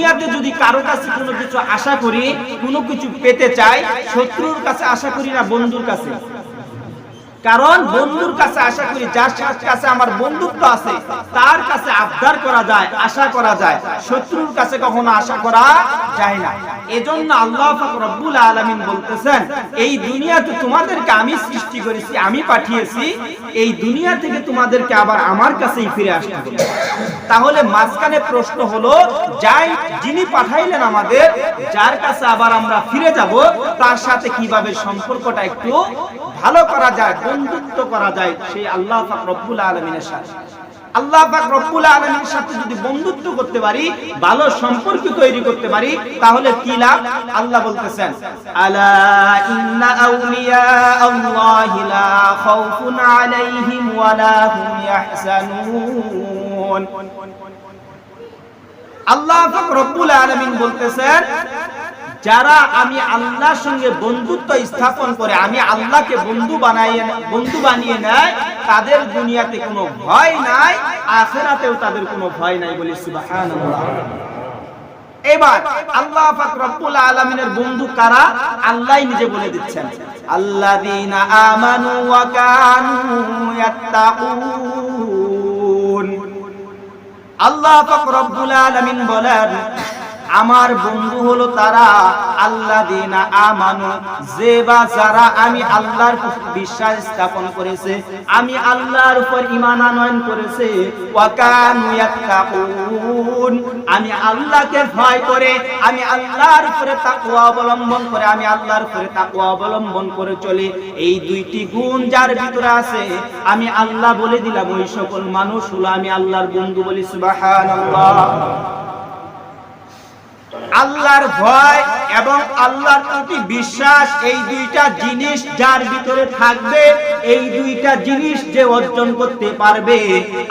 দুনিয়াতে যদি কারও কাছে কোনো কিছু আশা করি, কোনো কিছু পেতে চাই, শত্রুর কাছে আশা করি না, বন্ধুর কাছে। কারণ বন্ধুর কাছে আশা করি যার কাছে আমার বন্ধুত্ব আছে, তার কাছে আবদার করা যায়, আশা করা যায়। শত্রুর কাছে কখনো আশা করা যায় না। এজন্য আল্লাহ রব্বুল আলামিন বলতেছেন, এই দুনিয়াতে তোমাদেরকে আমি সৃষ্টি করেছি, আমি পাঠিয়েছি, এই দুনিয়া থেকে তোমাদেরকে আবার আমার কাছেই ফিরে আসতে হবে। তাহলে মাঝখানে প্রশ্ন হলো, যাই যিনি পাঠাইলেন আমাদের, যার কাছে আবার আমরা ফিরে যাব, তার সাথে কীভাবে সম্পর্কটা একটু ভালো করা যায় বন্ধুত্ব করা যায়, সেই আল্লাহ রব্বুল আলমিনের সাথে। আল্লাহ রব্বুল আলমীর সাথে যদি বন্ধুত্ব করতে পারি, ভালো সম্পর্ক তৈরি করতে পারি, তাহলে কি লাভ? আল্লাহ বলতেছেন আল্লাহি রব্বুল আলামিন বলতেছেন যারা আমি আল্লাহর সঙ্গে বন্ধুত্ব স্থাপন করে, আমি আল্লাহকে বন্ধু বানাইয়ে বন্ধু বানিয়ে নেয়, তাদের দুনিয়াতে কোনো ভয় নাই, আখেরাতেও তাদের কোনো ভয় নাই বলে সুবহানাল্লাহ। এবার আল্লাহ পাক রব্বুল আলামিনের বন্ধু কারা? আল্লাহই নিজে বলে দিচ্ছেন, আল্লাযীনা আমানু ওয়া কানু ইয়াত্তাকুন। আল্লাহ পাক রব্বুল আলামিন বলেন আমার বন্ধু হলো তারা আল্লাহ দিনা আমানু। যে বা যারা আমি আল্লাহর বিশ্বাস স্থাপন করেছে, আমি আল্লাহর উপর ঈমান আনয়ন করেছে আমি আল্লাহকে ভয় করে, আমি আল্লাহর উপরে তাকওয়া অবলম্বন করে, আমি আল্লাহর উপরে তাকওয়া অবলম্বন করে চলি। এই দুইটি গুণ যার ভিতরে আছে, আমি আল্লাহ বলে দিলাম, ওই সকল মানুষ হলো আমি আল্লাহর বন্ধু বলি, সুবহানাল্লাহ। আল্লাহর ভয় এবং আল্লাহর প্রতি বিশ্বাস, এই দুইটা জিনিস যার ভিতরে থাকবে, এই দুইটা জিনিস যে অর্জন করতে পারবে,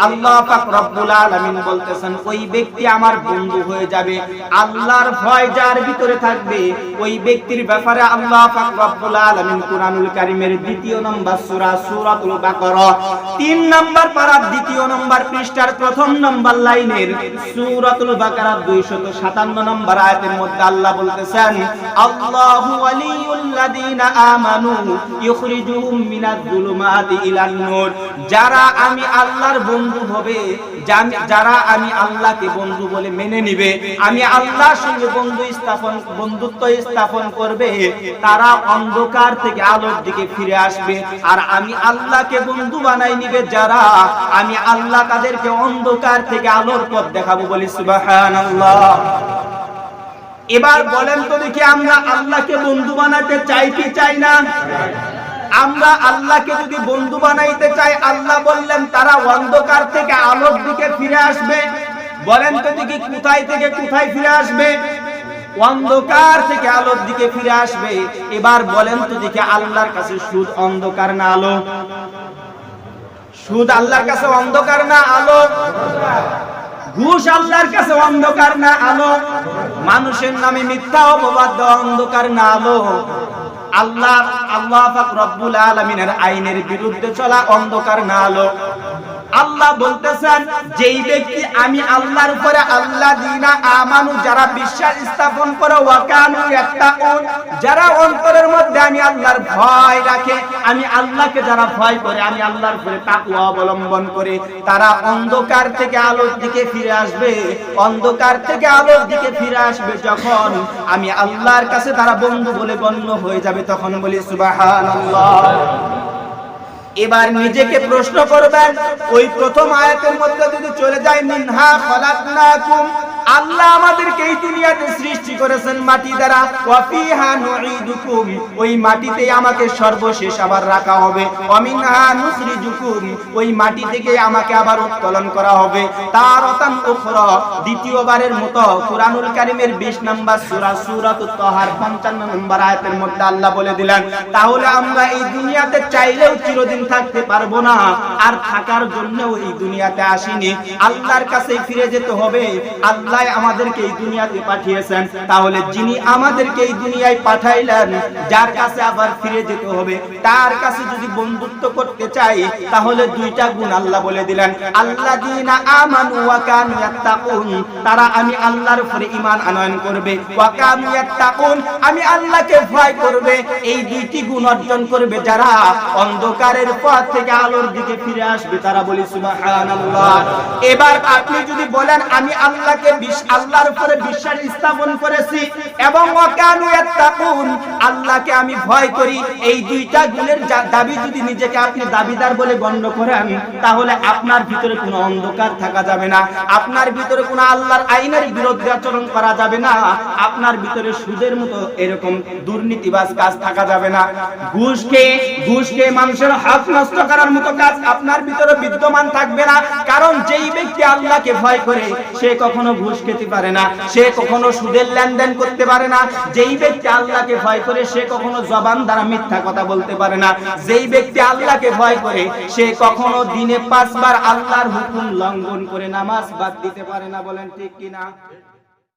আল্লাহ পাক রব্বুল আলামিন বলতেছেন, ওই ব্যক্তি আমার বন্ধু হয়ে যাবে। আল্লাহর ভয় যার ভিতরে থাকবে, ওই ব্যক্তির ব্যাপারে আল্লাহ পাক রব্বুল আলামিন কুরআনুল কারীমের দ্বিতীয় নম্বর সূরা, সূরাতুল বাকারা। তিন নম্বর পারার দ্বিতীয় নম্বর পৃষ্ঠার প্রথম নম্বর লাইনের সূরাতুল বাকারা 257 নম্বর আয়াতের মধ্যে আল্লাহ বলতেছেন আমি আল্লাহর বন্ধু হবে যারা আমি আল্লাহকে বন্ধু বলে মেনে নিবে, আমি আল্লাহর সঙ্গে বন্ধু স্থাপন, বন্ধুত্ব স্থাপন করবে, তারা অন্ধকার থেকে আলোর দিকে ফিরে আসবে। আর আমি আল্লাহকে বন্ধু বানাই নিবে যারা আমি আল্লাহ তাদেরকে অন্ধকার থেকে আলোর পথ দেখাবো বলি এবার বলেন তো দেখি আমরা আল্লাহকে বন্ধু বানাতে চাই কি চাই না? আমরা আল্লাহকে যদি বন্ধু বানাইতে চাই, আল্লাহ বললেন তারা অন্ধকার থেকে আলোর দিকে ফিরে আসবে। বলেন তো দেখি কোথায় থেকে কোথায় ফিরে আসবে? অন্ধকার থেকে আলোর দিকে ফিরে আসবে। এবার বলেন তো দেখি আল্লাহর কাছে সুদ অন্ধকার না আলো? সুদ আল্লাহর কাছে অন্ধকার না আলো? ঘুষ আল্লাহর কাছে অন্ধকার না আলো। মানুষের নামে মিথ্যা অপবাদ অন্ধকার না আলো। আল্লাহ আল্লাহ রব্বুল আলমিনের আইনের বিরুদ্ধে চলা অন্ধকার না আলো। আল্লাহ বলতেছেন, যেই ব্যক্তি আমি আল্লাহর উপরে আল্লাহ দিনা আমানু, যারা বিশ্বাস স্থাপন করে, ওয়াকানু ইয়াত্তাকুন যারা অন্তরের মধ্যে আমি আল্লাহর ভয় রাখে, আমি আল্লাহকে যারা ভয় করে, আমি আল্লাহর উপরে তাকওয়া অবলম্বন করে, তারা অন্ধকার থেকে আলোর দিকে ফিরে আসবে। অন্ধকার থেকে আলোর দিকে ফিরে আসবে যখন আমি আল্লাহর কাছে তারা বন্ধু বলে গণ্য হয়ে যাবে, তখন বলি, সুবহানাল্লাহ। এবার নিজেকে প্রশ্ন করবেন ওই প্রথম আয়াতের মধ্যে যদি চলে যায় মিনহা খলাকনাকুম আল্লাহ আমাদেরকে এই দুনিয়াতে সৃষ্টি করেছেন মাটি দ্বারা। ওয়াফিহা নুঈদুকুম, ওই মাটিতেই আমাকে সর্বশেষ আবার রাখা হবে। ওয়ামিনহা নুখরিজুকুম, ওই মাটি থেকে আমাকে আবার উত্তোলন করা হবে। তার অতান উখরা, দ্বিতীয়বারের মতো কুরআনুল কারীমের 20 নম্বর সূরা, সূরাতুত তাহার 55 নম্বর আয়াতের মধ্যে আল্লাহ বলে দিলেন, তাহলে আমরা এই দুনিয়াতে চাইলেও চিরদিন থাকতে পারব না, আর থাকার জন্য এই দুনিয়াতে আসিনি। আল্লাহর কাছে ফিরে যেতে হবে। আল্লাহ ভাই আমাদেরকে এই দুনিয়াতে পাঠিয়েছেন, তাহলে যিনি আমাদেরকে এই দুনিয়ায় পাঠাইলেন, যার কাছে আবার ফিরে যেতে হবে, তার কাছে যদি বন্ধুত্ব করতে চাই, তাহলে দুইটা গুণ আল্লাহ বলে দিলেন। আল্লাযীনা আমানু ওয়া কানু ইয়াত্তাকুন তারা আমি আল্লাহর উপরে ঈমান আনয়ন করবে। ওয়া কানু ইয়াত্তাকুন আমি আল্লাহকে ভয় করবে। এই দুইটি গুণ অর্জন করবে যারা অন্ধকারের পথ থেকে আলোর দিকে ফিরে আসবে, তারা বলি সুবহানাল্লাহ। এবার আপনি যদি বলেন, আমি আল্লাহকে আল্লাহর আমি ভয় করি। এই দুইটা গুণের দাবি যদি নিজেকে আপনি দাবিদার বলে গণ্য করেন, তাহলে আপনার ভিতরে অন্ধকার থাকা যাবে না। আপনার ভিতরে আল্লাহর আইনের বিরুদ্ধে আচরণ করা যাবে না। আপনার ভিতরে সুদের মতো এরকম দুর্নীতিবাজ কাজ থাকা যাবে না। মানুষের হক নষ্ট করার মতো কাজ আপনার ভিতরে বিদ্যমান থাকবে না। কারণ যেই ব্যক্তি আল্লাহকে ভয় করে, সে কখনো ঘুষ খেতে পারে না, সে কখনো সুদের লেনদেন করতে পারে না। যেই ব্যক্তি আল্লাহকে ভয় করে, সে কখনো জবান দ্বারা মিথ্যা কথা বলতে পারে না। যেই ব্যক্তি আল্লাহকে ভয় করে, সে কখনো দিনে পাঁচবার আল্লাহর হুকুম লঙ্ঘন করে নামাজ বাদ দিতে পারে না, বলেন ঠিক কিনা?